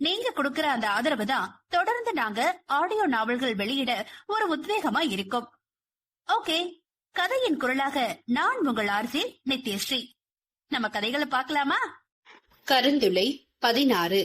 நீங்க கொடுக்கிற அந்த ஆதரவு தான் தொடர்ந்து நாங்க ஆடியோ நாவல்கள் வெளியிட ஒரு உத்வேகமா இருக்கும். ஓகே கதையின் குரலாக நான் உங்கள் ஆர்ஜி நித்யஸ்ரீ. நம்ம கதைகளை பார்க்கலாமா? கருந்துளை பதினாறு.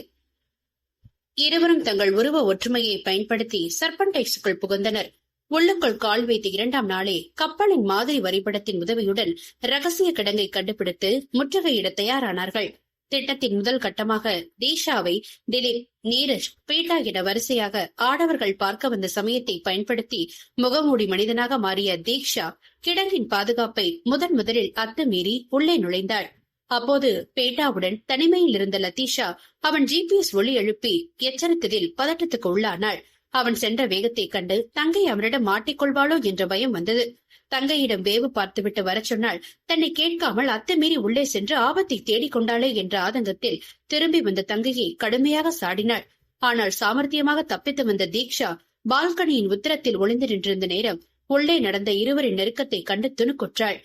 இருவரும் தங்கள் உருவ ஒற்றுமையை பயன்படுத்தி சர்பன்டைஸுக்குள் புகுந்தனர். உள்ளுக்குள் கால் வைத்த இரண்டாம் நாளே கப்பலின் மாதிரி வரைபடத்தின் உதவியுடன் ரகசிய கிடங்கை கண்டுபிடித்து முற்றுகையிட தயாரானார்கள். திட்டத்தின் முதல் கட்டமாக தீஷாவை திலீப் நீரஜ் பீட்டா என வரிசையாக ஆடவர்கள் பார்க்க வந்த சமயத்தை பயன்படுத்தி முகமூடி மனிதனாக மாறிய தீக்ஷா கிடங்கின் பாதுகாப்பை முதன் முதலில் அத்துமீறி உள்ளே நுழைந்தாள். அப்போது பேட்டாவுடன் தனிமையில் இருந்த லத்தீஷா அவன் ஜிபிஎஸ் ஒளி எழுப்பி எச்சரித்ததில் பதட்டத்துக்கு உள்ளானாள். அவன் சென்ற வேகத்தைக் கண்டு தங்கை அவனிடம் மாட்டிக்கொள்வாளோ என்ற பயம் வந்தது. தங்கையிடம் வேவு பார்த்துவிட்டு வரச் சொன்னால் தன்னை கேட்காமல் அத்துமீறி உள்ளே சென்று ஆபத்தை தேடிக் கொண்டாளே என்ற ஆதங்கத்தில் திரும்பி வந்த தங்கையை கடுமையாக சாடினாள். ஆனால் சாமர்த்தியமாக தப்பித்து வந்த தீக்ஷா பால்கனியின் உத்தரத்தில் ஒளிந்து நின்றிருந்த நேரம் உள்ளே நடந்த இருவரின் நெருக்கத்தை கண்டு துணுக்குற்றாள்.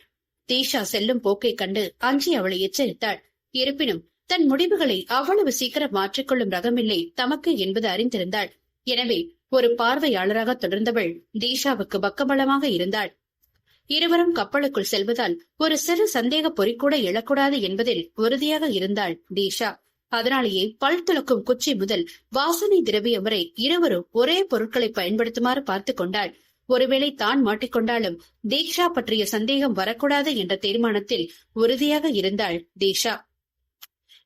தீஷா செல்லும் போக்கை கண்டு அஞ்சி அவளை எச்சரித்தாள். இருப்பினும் தன் முடிவுகளை அவ்வளவு சீக்கிரம் மாற்றிக்கொள்ளும் ரகமில்லை தமக்கு என்பது அறிந்திருந்தாள். எனவே ஒரு பார்வையாளராக தொடர்ந்தவள் தீஷாவுக்கு பக்கபலமாக இருந்தாள். இருவரும் கப்பலுக்குள் செல்வதால் ஒரு சிறு சந்தேக பொறிக்கூட எழக்கூடாது என்பதில் உறுதியாக இருந்தாள் டீஷா அதனாலேயே பல் துளக்கும் குச்சி முதல் வாசனை திரவியம் வரை இருவரும் ஒரே பொருட்களை பயன்படுத்துமாறு பார்த்து கொண்டாள். ஒருவேளை தான் மாட்டிக்கொண்டாலும் தீக்ஷா பற்றிய சந்தேகம் வரக்கூடாது என்ற தீர்மானத்தில் உறுதியாக இருந்தாள் தீஷா.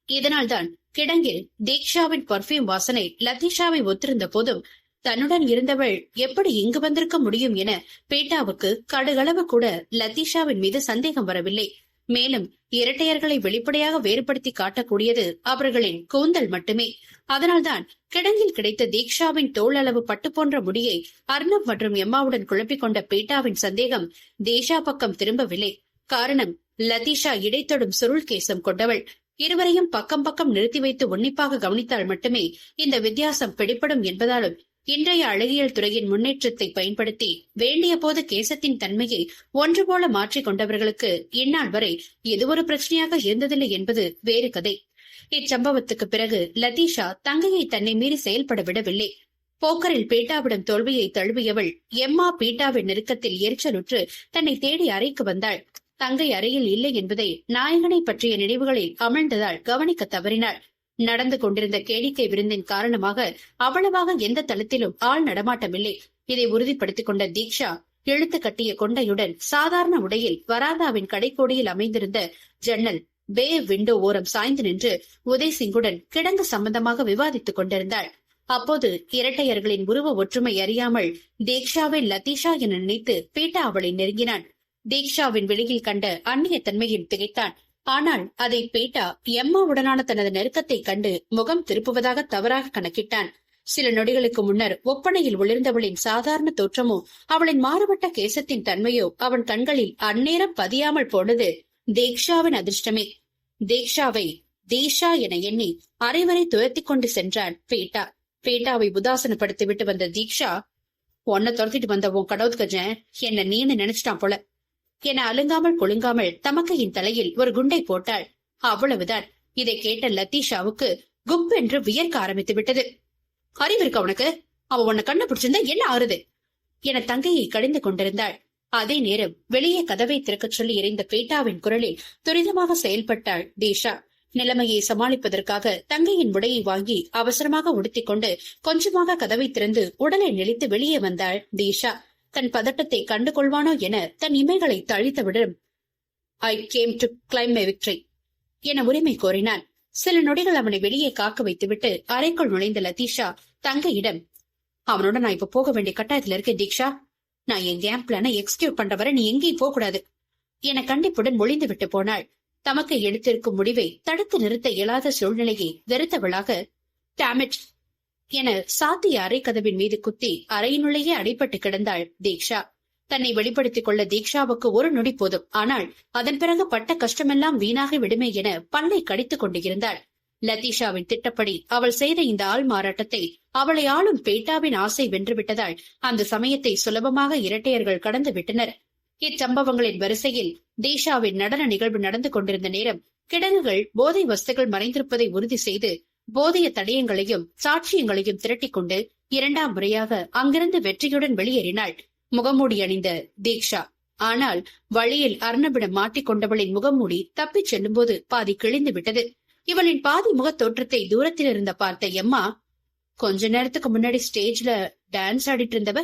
இதனால்தான் கிடங்கில் தீக்ஷாவின் பர்ஃபியூம் வாசனை லதீஷாவை ஒத்திருந்த போதும் தன்னுடன் இருந்தவள் எப்படி இங்கு வந்திருக்க முடியும் என பேட்டாவுக்கு கடுகளவு கூட லத்தீஷாவின் மீது சந்தேகம் வரவில்லை. மேலும் இரட்டையர்களை வெளிப்படையாக வேறுபடுத்தி காட்டக்கூடியது அவர்களின் கூந்தல் மட்டுமே. அதனால்தான் கிடங்கில் கிடைத்த தீக்ஷாவின் தோல் அளவு பட்டு போன்ற முடியை அர்ணப் மற்றும் எம்மாவுடன் குழப்பிக் கொண்ட பேட்டாவின் சந்தேகம் தேஷா பக்கம் திரும்பவில்லை. காரணம் லதீஷா இடைத்தொடும் சுருள் கேசம் கொண்டவள். இருவரையும் பக்கம் பக்கம் நிறுத்தி வைத்து உன்னிப்பாக கவனித்தால் மட்டுமே இந்த வித்தியாசம் பிடிபடும் என்பதாலும் இன்றைய அழகியல் துறையின் முன்னேற்றத்தை பயன்படுத்தி வேண்டிய போது கேசத்தின் தன்மையை ஒன்று போல மாற்றிக் கொண்டவர்களுக்கு இந்நாள் வரை இது ஒரு பிரச்சனையாக இருந்ததில்லை என்பது வேறு கதை. இச்சம்பவத்துக்கு பிறகு லதீஷா தங்கையை தன்னை மீறி செயல்பட விடவில்லை. போக்கரில் பீட்டாவிடம் தோல்வியை தழுவியவள் எம்மா பீட்டாவின் நெருக்கத்தில் எரிச்சலுற்று தன்னை தேடி அறைக்கு வந்தாள். தங்கை அறையில் இல்லை என்பதை நாயகனை பற்றிய நினைவுகளில் அமிழ்ந்ததால் கவனிக்க தவறினாள். நடந்து கொண்டிருந்த கேளிக்கை விருந்தின் காரணமாக அவ்வளவாக எந்த தளத்திலும் ஆள் நடமாட்டமில்லை. இதை உறுதிப்படுத்திக் கொண்ட தீக்ஷா இழுத்து கட்டிய கொண்டையுடன் சாதாரண உடையில் வராந்தாவின் கடைக்கோடியில் அமைந்திருந்த ஜன்னல் பே விண்டோ ஓரம் சாய்ந்து நின்று உதய் சிங்குடன் கிடங்கு சம்பந்தமாக விவாதித்துக் கொண்டிருந்தாள். அப்போது இரட்டையர்களின் உருவ ஒற்றுமை அறியாமல் தீக்ஷாவை லதீஷா என நினைத்து பீட்டா அவளை நெருங்கினான். தீக்ஷாவின் வெளியில் கண்ட அந்நிய தன்மையில் திகைத்தான். ஆனால் அதை பேட்டா எம்மாவுடனான தனது நெருக்கத்தை கண்டு முகம் திருப்புவதாக தவறாக கணக்கிட்டான். சில நொடிகளுக்கு முன்னர் ஒப்பனையில் ஒளிர்ந்தவளின் சாதாரண தோற்றமோ அவளின் மாறுபட்ட கேசத்தின் தன்மையோ அவன் கண்களில் அந்நேரம் பதியாமல் போனது தீக்ஷாவின் அதிர்ஷ்டமே. தீக்ஷாவை தீஷா என எண்ணி அரைவரை துரத்திக் கொண்டு சென்றான் பேட்டா. பேட்டாவை உதாசனப்படுத்தி விட்டு வந்த தீக்ஷா உன்னை துரத்திட்டு வந்த உன் கடவுத்கஜன் என்ன நீன்னு நினைச்சிட்டான் போல. என அலுங்காமல் கொழுங்காமல் தமக்கையின் தலையில் ஒரு குண்டை போட்டாள். அவ்வளவுதான். இதை கேட்ட லத்தீஷாவுக்கு குப் என்று வியர்க்க ஆரம்பித்து விட்டது. அறிவு உனக்கு? அவ உன்னை கண்ணு பிடிச்சிருந்தா என்ன ஆறுது? என தங்கையை கடிந்து கொண்டிருந்தாள். அதே நேரம் வெளியே கதவை திறக்கச் சொல்லி எறிந்த பேட்டாவின் குரலில் துரிதமாக செயல்பட்டாள் தீஷா. நிலைமையை சமாளிப்பதற்காக தங்கையின் உடையை வாங்கி அவசரமாக உடுத்திக் கொண்டு கொஞ்சமாக கதவை திறந்து உடலை நெளித்து வெளியே வந்தாள் தீஷா. தன் பதட்டத்தை கண்டு கொள்வானோ என தன் இமைகளை தழித்தவிடும். I came to claim my victory என உரிமை கோரினான். சில நொடிகள் அவனை வெளியே காக்க வைத்துவிட்டு அறைக்குள் நுழைந்த லதீஷா தங்கையிடம் அவனோட நான் இப்ப போக வேண்டிய கட்டாயத்துல இருக்கேன் தீக்ஷா. நான் என் கேம் பிளான எக்ஸிக்யூட் பண்ற வரை நீ எங்கேயும் போக கூடாது என கண்டிப்புடன் மொழிந்து விட்டு போனாள். தமக்கு எடுத்திருக்கும் முடிவை தடுத்து நிறுத்த இயலாத சூழ்நிலையை வெறுத்தவளாக டேமிட் என சாத்திய அறை கதவின் மீது குத்தி அறையினுள்ளேயே அடிபட்டு கிடந்தாள் தீக்ஷா. தன்னை வெளிப்படுத்திக் கொள்ள தீக்ஷாவுக்கு ஒரு நொடி போதும். ஆனால் அதன் பிறகு பட்ட கஷ்டமெல்லாம் வீணாக விடுமே என பல்லை கடித்துக் கொண்டிருந்தாள். லத்தீஷாவின் திட்டப்படி அவள் செய்த இந்த ஆள் மாறாட்டத்தை அவளை ஆளும் பேட்டாவின் ஆசை வென்றுவிட்டதால் அந்த சமயத்தை சுலபமாக இரட்டையர்கள் கடந்து விட்டனர். இச்சம்பவங்களின் வரிசையில் தீஷாவின் நடன நிகழ்வு நடந்து கொண்டிருந்த நேரம் கிடங்குகள் போதை வஸ்துகள் மறைந்திருப்பதை உறுதி செய்து போதைய தடயங்களையும் சாட்சியங்களையும் திரட்டிக் கொண்டு இரண்டாம் முறையாக அங்கிருந்து வெற்றியுடன் வெளியேறினாள். முகமூடி அணிந்த தீக்ஷா. ஆனால் வழியில் அர்ணபிடம் மாட்டிக்கொண்டவளின் முகமூடி தப்பிச் செல்லும்போது பாதி கிழிந்து விட்டது. இவளின் பாதி முகத் தோற்றத்தை தூரத்தில் இருந்த பார்த்த எம்மா கொஞ்ச நேரத்துக்கு முன்னாடி ஸ்டேஜ்ல டான்ஸ் ஆடிட்டு இருந்தவ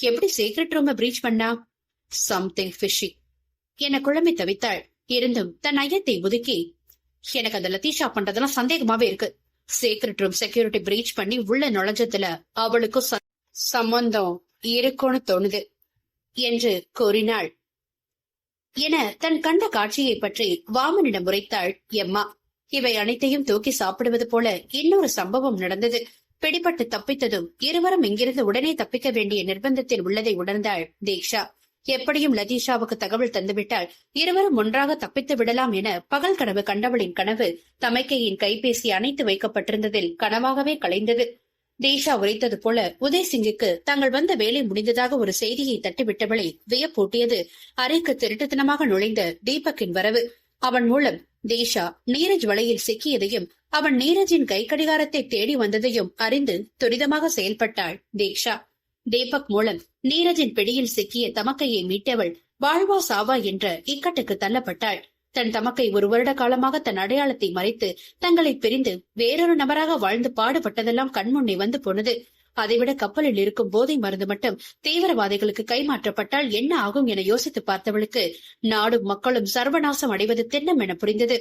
எப்படி சீக்ரெட் ரூம பிரீச் பண்ணா? சம்திங் ஃபிஷி என குழம்பி தவித்தாள்? இருந்தும் தன் ஐயத்தை ஒதுக்கி எனக்கு அந்த லத்தீஷா பண்றதெல்லாம் சந்தேகமாவே இருக்கு. சீக்ரெட் ரூம் செக்யூரிட்டி பிரீச் பண்ணி உள்ள நுழைஞ்சதுல அவளுக்கும் சம்பந்தம் இருக்கும்னு தோணுது என்று கூறினாள். என தன் கண்ட காட்சியை பற்றி வாமனிடம் உரைத்தாள் எம்மா. இவை அனைத்தையும் தூக்கி சாப்பிடுவது போல இன்னொரு சம்பவம் நடந்தது. பிடிபட்டு தப்பித்ததும் இருவரும் இங்கிருந்து உடனே தப்பிக்க வேண்டிய நிர்பந்தத்தில் உள்ளதை உணர்ந்தாள் தீக்ஷா. எப்படியும் லதீஷாவுக்கு தகவல் தந்துவிட்டால் இருவரும் ஒன்றாக தப்பித்து விடலாம் என பகல் கனவு கண்டவளின் கனவு தமைக்கையின் கைபேசி அணைத்து வைக்கப்பட்டிருந்ததில் கனவாகவே கலைந்தது. தீஷா உரைத்தது போல உதய் சிங்குக்கு தாங்கள் வந்த வேலை முடிந்ததாக ஒரு செய்தியை தட்டிவிட்டவளை வியப்பூட்டியது. அறைக்கு திருட்டுத்தனமாக நுழைந்த தீபக்கின் வரவு. அவன் மூலம் தீஷா நீரஜ் வலையில் சிக்கியதையும் அவன் நீரஜின் கை கடிகாரத்தை தேடி வந்ததையும் அறிந்து துரிதமாக செயல்பட்டாள் தீக்ஷா தீபக் மூலம் நீரஜின் பிடியில் சிக்கிய தமக்கையை மீட்டவள் வாழ்வா சாவா என்ற இக்கட்டுக்கு தள்ளப்பட்டாள். தன் தமக்கை ஒரு வருட காலமாக தன் அடையாளத்தை மறைத்து தங்களை பிரிந்து வேறொரு நபராக வாழ்ந்து பாடுபட்டதெல்லாம் கண்முன்னே வந்து போனது. அதைவிட கப்பலில் இருக்கும் போதை மருந்து மட்டும் தீவிரவாதிகளுக்கு கைமாற்றப்பட்டால் என்ன ஆகும் என யோசித்து பார்த்தவளுக்கு நாடும் மக்களும் சர்வநாசம் அடைவது திண்ணம் என புரிந்தது.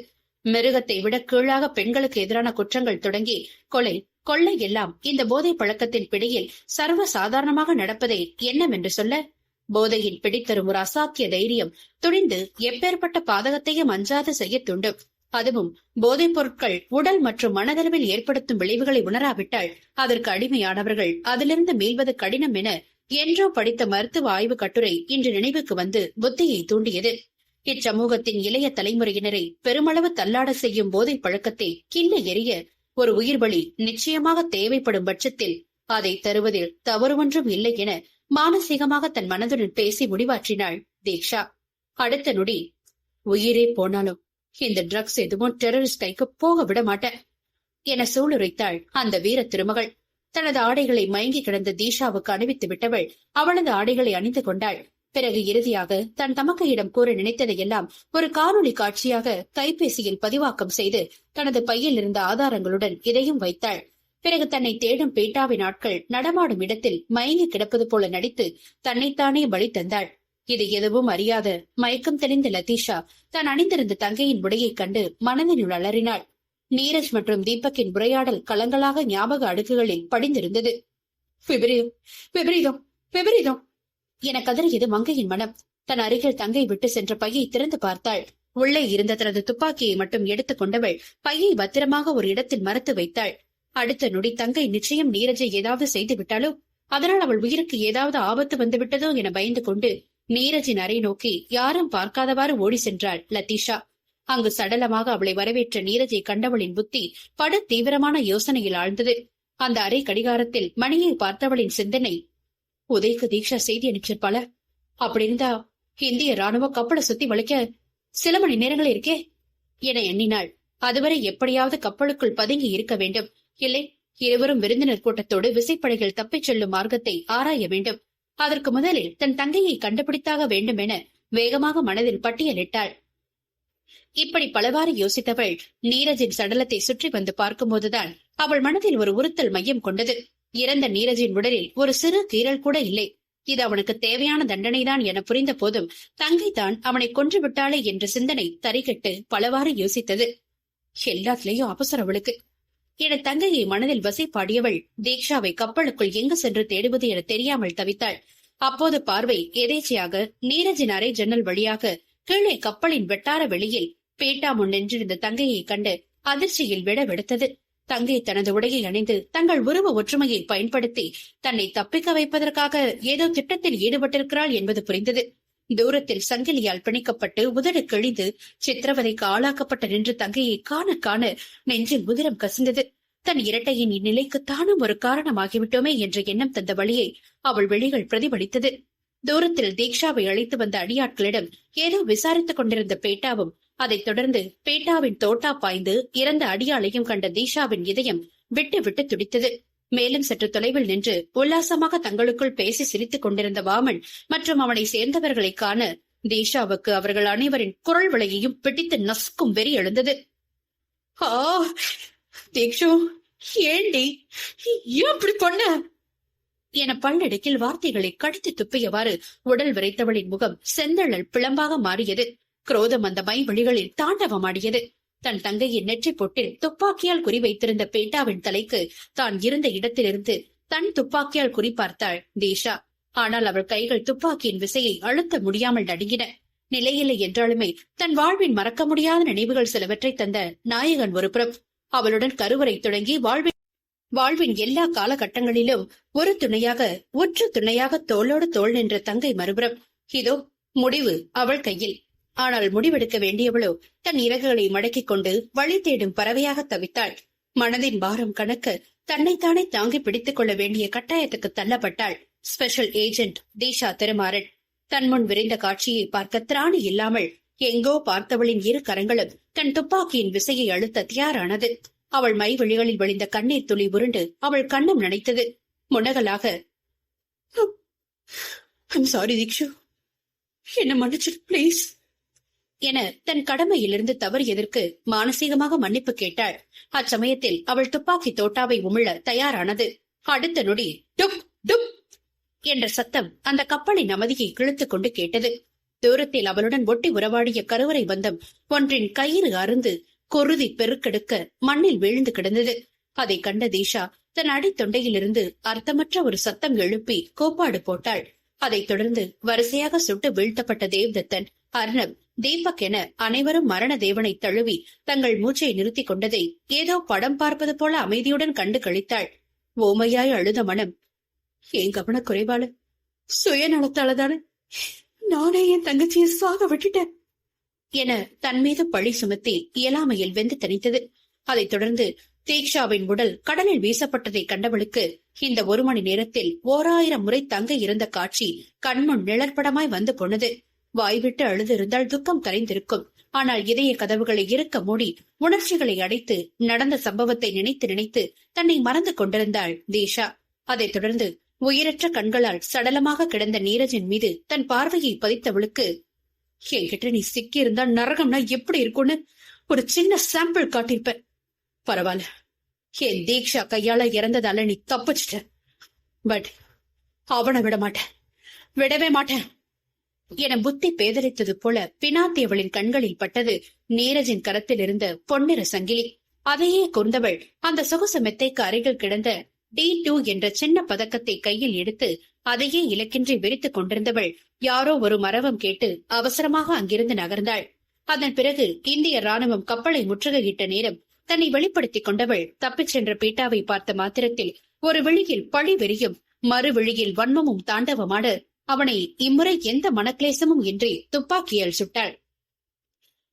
மிருகத்தை விட கீழாக பெண்களுக்கு எதிரான குற்றங்கள் தொடங்கி கொலை கொள்ளை எல்லாம் இந்த போதை பழக்கத்தின் பிடியில் சர்வ சாதாரணமாக நடப்பதை என்னவென்று சொல்ல? போதையின் பிடித்தரும் ஒரு அசாத்திய தைரியம் துணிந்து எப்பேற்பட்ட பாதகத்தையும் அஞ்சாது செய்ய தூண்டும். அதுவும் போதைப் பொருட்கள் உடல் மற்றும் மனதளவில் ஏற்படுத்தும் விளைவுகளை உணராவிட்டால் அதற்கு அடிமையானவர்கள் அதிலிருந்து மீள்வது கடினம் என என்றோ படித்த மருத்துவ ஆய்வு கட்டுரை இன்று நினைவுக்கு வந்து புத்தியை தூண்டியது. இச்சமூகத்தின் இளைய தலைமுறையினரை பெருமளவு தள்ளாட செய்யும் போதை பழக்கத்தை கிள்ள எறிய ஒரு உயிர்பலி நிச்சயமாக தேவைப்படும் பட்சத்தில் அதை தருவதில் தவறு ஒன்றும் இல்லை என மானசீகமாக தன் மனதுடன் பேசி முடிவாற்றினாள் தீக்ஷா. அடுத்த நொடி உயிரே போனாலும் இந்த ட்ரக்ஸ் எதுவும் டெரரிஸ்ட் கைக்கு போக விட மாட்டேன் என சூளுரைத்தாள் அந்த வீர திருமகள். தனது ஆடைகளை மயங்கி கிடந்த தீஷாவுக்கு அணிவித்து விட்டவள் அவளது ஆடைகளை அணிந்து கொண்டாள். பிறகு இறுதியாக தன் தமக்கையிடம் கூற நினைத்ததையெல்லாம் ஒரு காணொலி காட்சியாக கைபேசியில் பதிவாக்கம் செய்து தனது பையில் இருந்த ஆதாரங்களுடன் இதையும் வைத்தாள். பிறகு தன்னை தேடும் பேட்டாவின் ஆட்கள் நடமாடும் இடத்தில் மயங்கி கிடப்பது போல நடித்து தன்னைத்தானே பலி தந்தாள். இது எதுவும் அறியாத மயக்கம் தெளிந்த லதீஷா தான் அணிந்திருந்த தங்கையின் உடையைக் கண்டு மனதினுள் அலறினாள். நீரஜ் மற்றும் தீபக்கின் உரையாடல் கலங்களாக ஞாபக அடுக்குகளில் படிந்திருந்தது. விபரீதம் விபரீதம் விபரீதம் என கதறியது மங்கையின் மனம். தன் அருகில் தங்கை விட்டு சென்ற பையை திறந்து பார்த்தாள். உள்ளே இருந்த தனது துப்பாக்கியை மட்டும் எடுத்துக் கொண்டவள் பையை பத்திரமாக ஒரு இடத்தில் மறைத்து வைத்தாள். அடுத்த நொடி தங்கை நிச்சயம் நீரஜை ஏதாவது செய்து விட்டாலோ? அதனால் அவள் உயிருக்கு ஏதாவது ஆபத்து வந்துவிட்டதோ என பயந்து கொண்டு நீரஜின் அறை நோக்கி யாரும் பார்க்காதவாறு ஓடி சென்றாள் லத்தீஷா அங்கு சடலமாக அவளை வரவேற்ற நீரஜை கண்டவளின் புத்தி படு தீவிரமான யோசனையில் ஆழ்ந்தது. அந்த அறை கடிகாரத்தில் மணியை பார்த்தவளின் சிந்தனை உதய்க்கு தீக்ஷா செய்தி அனுப்பிச்சிருப்பாள? அப்படி இருந்தா இந்திய ராணுவ கப்பலை சுத்தி வளைக்க சில மணி நேரங்கள் இருக்கே. என எண்ணினாள். அதுவரை எப்படியாவது கப்பலுக்குள் பதுங்கி இருக்க வேண்டும். இல்லை இருவரும் விருந்தினர் கூட்டத்தோடு விசைப்படைகள் தப்பிச் செல்லும் மார்க்கத்தை ஆராய வேண்டும். அதற்கு முதலில் தன் தங்கையை கண்டுபிடித்தாக வேண்டும் என வேகமாக மனதில் பட்டியலிட்டாள். இப்படி பலவாறு யோசித்தவள் நீரஜின் சடலத்தை சுற்றி வந்து பார்க்கும்போதுதான் அவள் மனதில் ஒரு உறுத்தல் மையம் கொண்டது. இறந்த நீரஜின் உடலில் ஒரு சிறு கீறல் கூட இல்லை. இது அவனுக்கு தேவையான தண்டனைதான் என புரிந்த போதும் தங்கை தான் அவனை கொன்று விட்டாளே என்ற சிந்தனை தறிகட்டு பலவாறு யோசித்தது. எல்லாத்திலேயும் அவசரம் அவளுக்கு. என தங்கையை மனதில் வசைப்பாடியவள் தீக்ஷாவை கப்பலுக்குள் எங்கு சென்று தேடுவது என தெரியாமல் தவித்தாள். அப்போது பார்வை எதேச்சையாக நீரஜின் அறை ஜன்னல் வழியாக கீழே கப்பலின் வெட்டார வெளியில் பேட்டா முன் நின்றிருந்த தங்கையை கண்டு அதிர்ச்சியில் விட வெடுத்தது. தங்கை தனது உடையை அணிந்து தங்கள் உருவ ஒற்றுமையை பயன்படுத்தி தன்னை தப்பிக்க வைப்பதற்காக ஏதோ திட்டத்தில் ஈடுபட்டிருக்கிறாள் என்பது புரிந்தது. தூரத்தில் சங்கிலியால் பிணைக்கப்பட்டு உதடு கிழிந்து சித்திரவதைக்கு ஆளாக்கப்பட்ட நின்று தங்கையை காண காண நெஞ்சில் உதிரம் கசிந்தது. தன் இரட்டையின் இந்நிலைக்கு தானும் ஒரு காரணமாகிவிட்டோமே என்ற எண்ணம் தந்த வழியை அவள் வெளிகள் பிரதிபலித்தது. தூரத்தில் தீக்ஷாவை அழைத்து வந்த அடியாட்களிடம் ஏதோ விசாரித்துக் கொண்டிருந்த பேட்டாவும் அதைத் தொடர்ந்து பேட்டாவின் தோட்டா பாய்ந்து இறந்த அடியாளையும் கண்ட தீஷாவின் இதயம் விட்டு விட்டு துடித்தது. மேலும் சற்று தொலைவில் நின்று உல்லாசமாக தங்களுக்குள் பேசி சிரித்துக் கொண்டிருந்த வாமன் மற்றும் அவனை சேர்ந்தவர்களை காண தீஷாவுக்கு அவர்கள் அனைவரின் குரல் விலையையும் பிடித்து நசுக்கும் வெறி எழுந்தது. ஆ தீக்ஷு ஏண்டி ஏன் அப்படி பண்ண? என பல்லடுக்கில் வார்த்தைகளை கடித்து துப்பியவாறு உடல் விரைத்தவளின் முகம் செந்தழல் பிளம்பாக மாறியது. குரோதம் அந்த மை வழிகளில் தாண்டவமாடியது. தன் தங்கையின் நெற்றி பொட்டில் துப்பாக்கியால் குறிவைத்திருந்த பேட்டாவின் தலைக்கு தான் இருந்த இடத்திலிருந்து தன் துப்பாக்கியால் குறிப்பார்த்தாள் தீஷா. ஆனால் அவள் கைகள் துப்பாக்கியின் விசையை அழுத்த முடியாமல் நடுங்கின. நிலையில்லை என்றாலுமே தன் வாழ்வின் மறக்க முடியாத நினைவுகள் சிலவற்றை தந்த நாயகன் ஒருபுறம் அவளுடன் கருவறை தொடங்கி வாழ்வின் வாழ்வின் எல்லா காலகட்டங்களிலும் ஒரு துணையாக ஒற்று துணையாக தோளோடு தோள் நின்ற தங்கை மறுபுறம் இதோ முடிவு அவள் கையில். ஆனால் முடிவெடுக்க வேண்டியவளோ தன் இறகுகளை மடக்கிக் கொண்டு வழி தேடும் பறவையாக தவித்தாள். மனதின் பாரம் கணக்க தன்னைத்தானே தாங்கி பிடித்துக் கொள்ள வேண்டிய கட்டாயத்துக்கு தள்ளப்பட்டாள் ஸ்பெஷல் ஏஜென்ட் தீஷா திருமாறன். தன் முன் விரிந்த காட்சியை பார்க்க திராணி இல்லாமல் எங்கோ பார்த்தவளின் இரு கரங்களும் தன் துப்பாக்கியின் விசையை அழுத்த தயாரானது. அவள் மை விழிகளில் வழிந்த கண்ணீர் துளி உருண்டு அவள் கண்ணம் நனைத்தது. முனகலாக சாரி தீக்ஷு. என்ன மன்னிச்சிடு ப்ளீஸ் என தன் கடமையிலிருந்து தவறியதற்கு மானசீகமாக மன்னிப்பு கேட்டாள். அச்சமயத்தில் அவள் துப்பாக்கி தோட்டாவை உமிழ தயாரானது. அடுத்த நொடி டுப் டுப் என்ற சத்தம் அந்த கப்பலின் அமைதியை கிழித்துக் கொண்டு கேட்டது. தூரத்தில் அவளுடன் ஒட்டி உறவாடிய கருவறை பந்தம் ஒன்றின் கயிறு அருந்து குருதி பெருக்கெடுக்க மண்ணில் வீழ்ந்து கிடந்தது. அதை கண்ட தீஷா தன் அடித்தொண்டையிலிருந்து அர்த்தமற்ற ஒரு சத்தம் எழுப்பி கோப்பாடு போட்டாள். அதைத் தொடர்ந்து வரிசையாக சுட்டு வீழ்த்தப்பட்ட தேவ்தத்தன் அர்ணப் தீபக் என அனைவரும் மரண தேவனை தழுவி தங்கள் மூச்சை நிறுத்திக் கொண்டதை ஏதோ படம் பார்ப்பது போல அமைதியுடன் கண்டு கழித்தாள் ஓமையாய் அழுத மனம். என் கவன குறைவால சுயநலத்தாலதானே நானே என் தங்கச்சியை சாக விட்டுட்டேன். என தன் மீது பழி சுமத்தி இயலாமையில் வெந்து தனித்தது. அதைத் தொடர்ந்து தீக்ஷாவின் உடல் கடலில் வீசப்பட்டதை கண்டவளுக்கு இந்த ஒரு மணி நேரத்தில் ஓராயிரம் முறை தங்க இருந்த காட்சி கண்முன் நிழற்படமாய் வந்து போனது. வாய்விட்டு அழுதிருந்தால் துக்கம் கரைந்திருக்கும். ஆனால் இதய கதவுகளை இறுக்க மூடி உணர்ச்சிகளை அடைத்து நடந்த சம்பவத்தை நினைத்து நினைத்து தன்னை மறந்து கொண்டிருந்தாள் தீஷா. அதைத் தொடர்ந்து உயிரற்ற கண்களால் சடலமாக கிடந்த நீரஜின் மீது தன் பார்வையை பதித்தவளுக்கு என்கிட்ட நீ சிக்கி இருந்தா நரகம்னா எப்படி இருக்கும்னு ஒரு சின்ன சாம்பிள் காட்டியிருப்ப பரவாயில்ல. என் தீக்ஷா கையால இறந்ததால நீ தப்பிச்சிட்ட. பட் அவனை விட மாட்டேன். விடவே மாட்டேன். என புத்தி பேதலித்தது போல பினாத்தியவளின் கண்களில் பட்டது நீரஜின் கரத்தில் இருந்த பொன்னிற சங்கிலி. அதையே கொண்டவள் அந்த சொகுசு மெத்தைக்கு அருகில் கிடந்த டி டூ என்ற சின்ன பதக்கத்தை கையில் எடுத்து அதையே இலக்கின்றி விரித்துக் கொண்டிருந்தவள் யாரோ ஒரு மரவம் கேட்டு அவசரமாக அங்கிருந்து நகர்ந்தாள். அதன் பிறகு இந்திய ராணுவம் கப்பலை முற்றுகையிட்ட நேரம் தன்னை வெளிப்படுத்திக் கொண்டவள் தப்பிச் சென்ற பீட்டாவை பார்த்த மாத்திரத்தில் ஒரு விழியில் பழி வெறியும் மறு விழியில் வன்மமும் தாண்டவமான அவனை இம்முறை எந்த மனக்லேசமும் இன்றி துப்பாக்கியால் சுட்டாள்.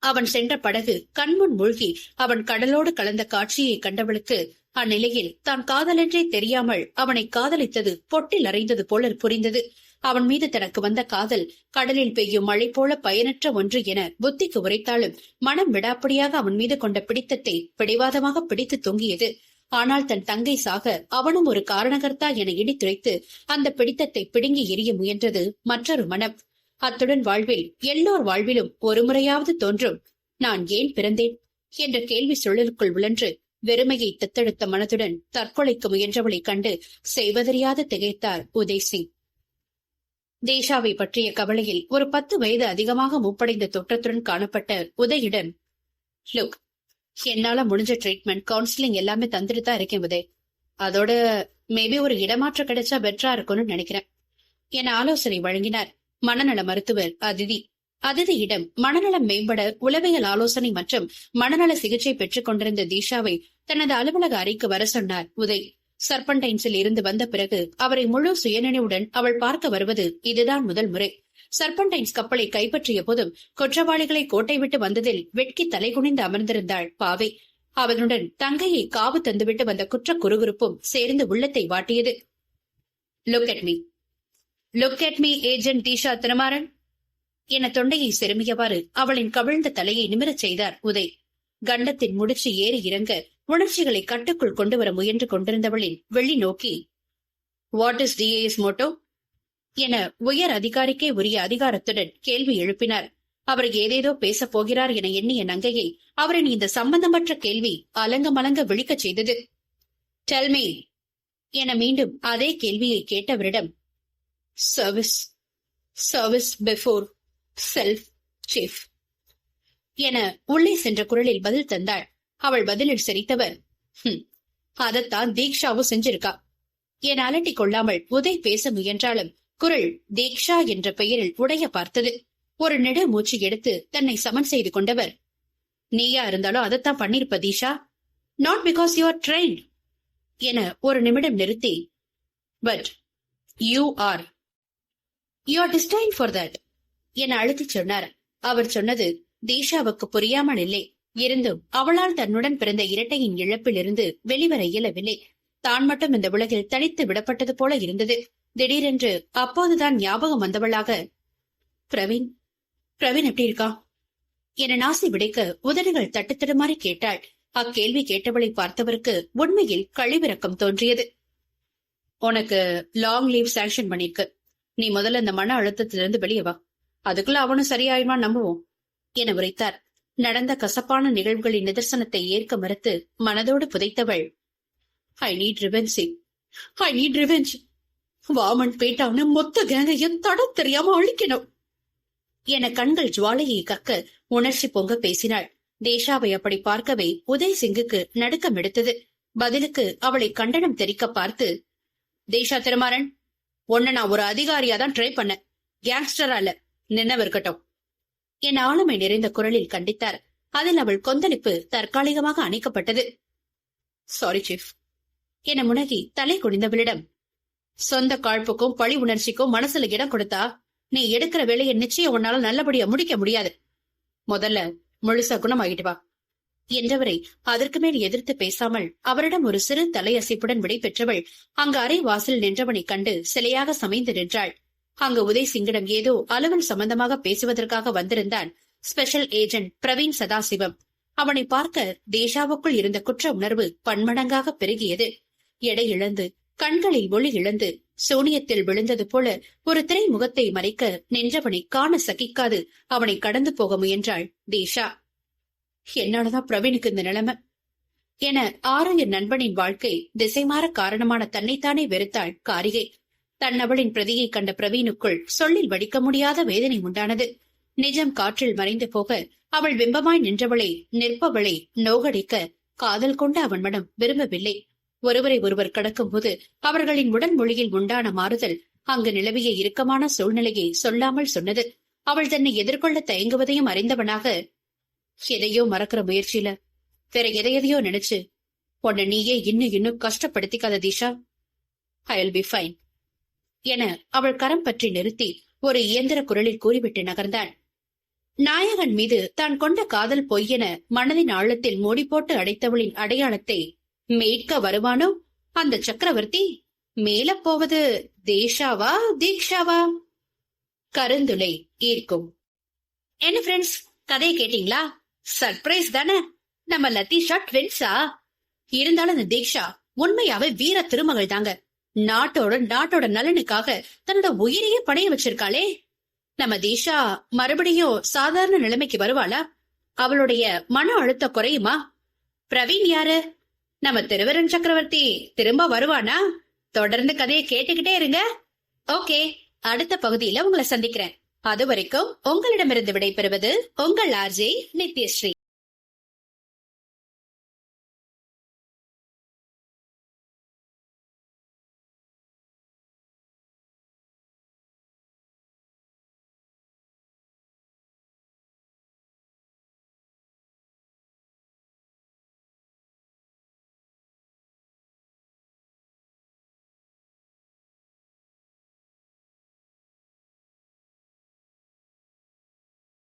அவன் சென்ற படகு கண்முன் மூழ்கி அவன் கடலோடு கலந்த காட்சியை கண்டவளுக்கு அந்நிலையில் தான் காதலென்றே தெரியாமல் அவனை காதலித்தது பொட்டில் அறைந்தது போல புரிந்தது. அவன் மீது தனக்கு வந்த காதல் கடலில் பெய்யும் மழை போல பயனற்ற ஒன்று என புத்திக்கு உரைத்தாலும் மனம் விடாப்படியாக அவன் மீது கொண்ட பிடித்தத்தை பிடிவாதமாக பிடித்து தொங்கியது. ஆனால் தன் தங்கை சாக அவனும் ஒரு காரணகர்த்தா என இடித்துரைத்து அந்த பிடித்தத்தை பிடுங்கி எரிய முயன்றது மற்றொரு மனம். அத்துடன் வாழ்வில் எல்லோர் வாழ்விலும் ஒரு முறையாவது தோன்றும். நான் ஏன் பிறந்தேன்? என்ற கேள்வி சுழலுக்குள் உழன்று வெறுமையை தத்தெடுத்த மனதுடன் தற்கொலைக்கு முயன்றவளைக் கண்டு செய்வதறியாது திகைத்தார் உதய் சிங் தேஷாவை பற்றிய கவலையில் ஒரு பத்து வயது அதிகமாக மூப்படைந்த தோற்றத்துடன் காணப்பட்ட உதயிடம். லுக் என்னால முடிஞ்ச ட்ரீட்மெண்ட் கவுன்சிலிங் எல்லாமே தந்துட்டு தான் இருக்கேன் உதய். அதோட மேபி ஒரு இடமாற்றம் கிடைச்சா பெட்டரா இருக்கும்னு நினைக்கிறேன். என ஆலோசனை வழங்கினார் மனநல மருத்துவர் அதிதி. அதிதியிடம் மனநலம் மேம்பட உளவியல் ஆலோசனை மற்றும் மனநல சிகிச்சை பெற்றுக் கொண்டிருந்த தீஷாவை தனது அலுவலக அறைக்கு வர சொன்னார் உதய். சர்பன்டைன்ஸில் இருந்து வந்த பிறகு அவரை முழு சுயநினைவுடன் அவள் பார்க்க வருவது இதுதான் முதல் முறை. சர்பன்டைன்ஸ் கப்பலை கைப்பற்றிய போதும் குற்றவாளிகளை கோட்டை விட்டு வந்ததில் வெட்கி தலைகுனிந்து அமர்ந்திருந்தாள் பாவை. அவனுடன் தங்கையை காவு தந்துவிட்டு வந்த குற்ற குறுகுறுப்பும் சேர்ந்து உள்ளத்தை வாட்டியது. Look at me look at me agent Deesha Thirumaran என தொண்டையை செருமியவாறு அவளின் கவிழ்ந்த தலையை நிமிரச் செய்தார் உதய். கண்டத்தின் முடிச்சு ஏறி இறங்க உணர்ச்சிகளை கட்டுக்குள் கொண்டு வர முயன்று கொண்டிருந்தவளின் வெள்ளி நோக்கி வாட் இஸ் டிஏஎஸ் மோட்டோ என உயர் அதிகாரிக்கே உரிய அதிகாரத்துடன் கேள்வி எழுப்பினார். அவர் ஏதேதோ பேசப் போகிறார் என எண்ணிய நங்கையை அவரின் இந்த சம்பந்தமற்ற கேள்வி அலங்க மலங்க விழிக்கச் செய்தது. டெல்மி என மீண்டும் அதே கேள்வியை கேட்டவரிடம் service service before self chief என உள்ளே சென்ற குரலில் பதில் தந்தாள். அவள் பதிலில் சிரித்தவர் அதைத்தான் அதத்தான் தீக்ஷாவும் செஞ்சிருக்கா. என அலட்டிக் கொள்ளாமல் உதய் பேச முயன்றாலும் குரல் தீக்ஷா என்ற பெயரில் உடைய பார்த்தது. ஒரு நெடு மூச்சு எடுத்து தன்னை சமன் செய்து கொண்டவர். நீயா இருந்தாலும் அதைத்தான் பண்ணிருப்ப Deesha not because you are train என ஒரு நிமிடம் நிறுத்தி but you are you are destine for that என அழுத்தி சொன்னார். அவர் சொன்னது தீஷாவுக்கு புரியாமல் இல்லை. இருந்தும் அவளால் தன்னுடன் பிறந்த இரட்டையின் இழப்பிலிருந்து வெளிவர இயலவில்லை. தான் மட்டும் இந்த உலகில் தனித்து விடப்பட்டது போல இருந்தது. திடீரென்று அப்போதுதான் ஞாபகம் வந்தவளாக பிரவீன் பிரவீன் எப்படி இருக்கா? என நாசி விடைக்க உதடுகள் தட்டுத்தடுமாறி கேட்டாள். அக்கேள்வி கேட்டவளை பார்த்தவருக்கு உண்மையில் கழிவிறக்கம் தோன்றியது. உனக்கு லாங் லீவ் சாங்ஷன் பண்ணிருக்கு. நீ முதல்ல இந்த மன அழுத்தத்திலிருந்து வெளியே வா. அதுக்குள்ள அவனும் சரியாயிடுவான் நம்புவோம் என உரைத்தார். நடந்த கசப்பான நிகழ்வுகளின் நிதர்சனத்தை ஏற்க மறுத்து மனதோடு புதைத்தவள் I need revenge I need revenge Vaman பேட்டான்னு மொத்த கேங்கையும் தட தெரியாம அழிக்கணும். என கண்கள் ஜுவாலையை கக்க உணர்ச்சி பொங்க பேசினாள். தேஷாவை அப்படி பார்க்கவே உதய் சிங்குக்கு நடுக்கம் எடுத்தது. பதிலுக்கு அவளை கண்டனம் தெரிக்க பார்த்து தேஷா திருமாறன் உன்ன நான் ஒரு அதிகாரியா தான் ட்ரை பண்ணேன். கேங்ஸ்டரா இல்ல நினைவு இருக்கட்டும். என் ஆளுமை நிறைந்த குரலில் கண்டித்தார். அதில் அவள் கொந்தளிப்பு தற்காலிகமாக அணைக்கப்பட்டது. சாரி சீஃப் என முனகி தலை குனிந்தவளிடம் சொந்த காழ்ப்புக்கும் பழி உணர்ச்சிக்கும் மனசுல இடம் கொடுத்தா நீ எடுக்கிற வேலையை நிச்சயம் உன்னால நல்லபடியா முடிக்க முடியாது. முதல்ல முழுசா குணமாகிட்டு வா. என்றவரை அதற்கு மேல் எதிர்த்து பேசாமல் அவரிடம் ஒரு சிறு தலையசைப்புடன் விடை பெற்றவள் அங்கு அறை வாசல் நின்றவனை கண்டு சிலையாக சமைந்து நின்றாள். அங்கு உதய் சிங்கிடம் ஏதோ அலுவல் சம்பந்தமாக பேசுவதற்காக வந்திருந்தான் ஸ்பெஷல் ஏஜென்ட் பிரவீன் சதாசிவம். அவனை பார்க்க தேஷாவுக்குள் இருந்த குற்ற உணர்வு பன்மடங்காக பெருகியது. எடை இழந்து கண்களில் ஒளி இழந்து சூனியத்தில் விழுந்தது போல ஒரு திரை முகத்தை மறைக்க நின்றவனை காண சகிக்காது. அவனை கடந்து போக முயன்றாள் தீஷா. என்னாலதான் பிரவீனுக்கு இந்த நிலைமை? என ஆரிய நண்பனின் வாழ்க்கை திசைமாற காரணமான தன்னைத்தானே வெறுத்தாள் காரிகை. தன்னவளின் பிரதியை கண்ட பிரவீனுக்குள் சொல்லில் வடிக்க முடியாத வேதனை உண்டானது. நிஜம் காற்றில் மறைந்து போக அவள் பிம்பமாய் நின்றவளை நிற்பவளை நோகடிக்க காதல் கொண்ட அவன் மனம் விரும்பவில்லை. ஒருவரை ஒருவர் கடக்கும்போது அவர்களின் உடல் மொழியில் உண்டான மாறுதல் அங்கு நிலவிய இறுக்கமான சூழ்நிலையை சொல்லாமல் சொன்னது. அவள் தன்னை எதிர்கொள்ள தயங்குவதையும் அறிந்தவனாக எதையோ மறக்கிற முயற்சியில. வேற எதையதையோ நினைச்சு. உன்னை நீயே இன்னும் இன்னும் கஷ்டப்படுத்திக்காத Deesha. I will be fine என அவள் கரம் பற்றி நிறுத்தி ஒரு இயந்திர குரலில் கூறிவிட்டு நகர்ந்தான் நாயகன் மீது தான் கொண்ட காதல் பொய் என மனதின் ஆழத்தில் மூடி போட்டு அடைத்தவளின் அடையாளத்தை மீட்க வருவானோ? அந்த சக்கரவர்த்தி மேல போவது தேஷாவா தீக்ஷாவா? கருந்துளை ஈர்க்கும். என்ன ஃப்ரெண்ட்ஸ் கதையை கேட்டீங்களா? சர்ப்ரைஸ் தானே? நம்ம லத்தீஷா ட்வின்ஸா இருந்தாலும் இந்த தீக்ஷா உண்மையாவே வீர திருமகள் தாங்க. நாட்டோட நாட்டோட நலனுக்காக தன்னோட உயிரையே பணைய வச்சிருக்காளே. நம்ம தீஷா மறுபடியும் சாதாரண நிலைமைக்கு வருவாளா? அவளுடைய மன அழுத்தம் குறையுமா? பிரவீன் யாரு? நம்ம திருவரன் சக்கரவர்த்தி திரும்ப வருவானா? தொடர்ந்து கதையை கேட்டுக்கிட்டே இருங்க. ஓகே அடுத்த பகுதியில உங்களை சந்திக்கிறேன். அது வரைக்கும் உங்களிடமிருந்து விடைபெறுவது உங்கள் ஆர்ஜே நித்யஸ்ரீ.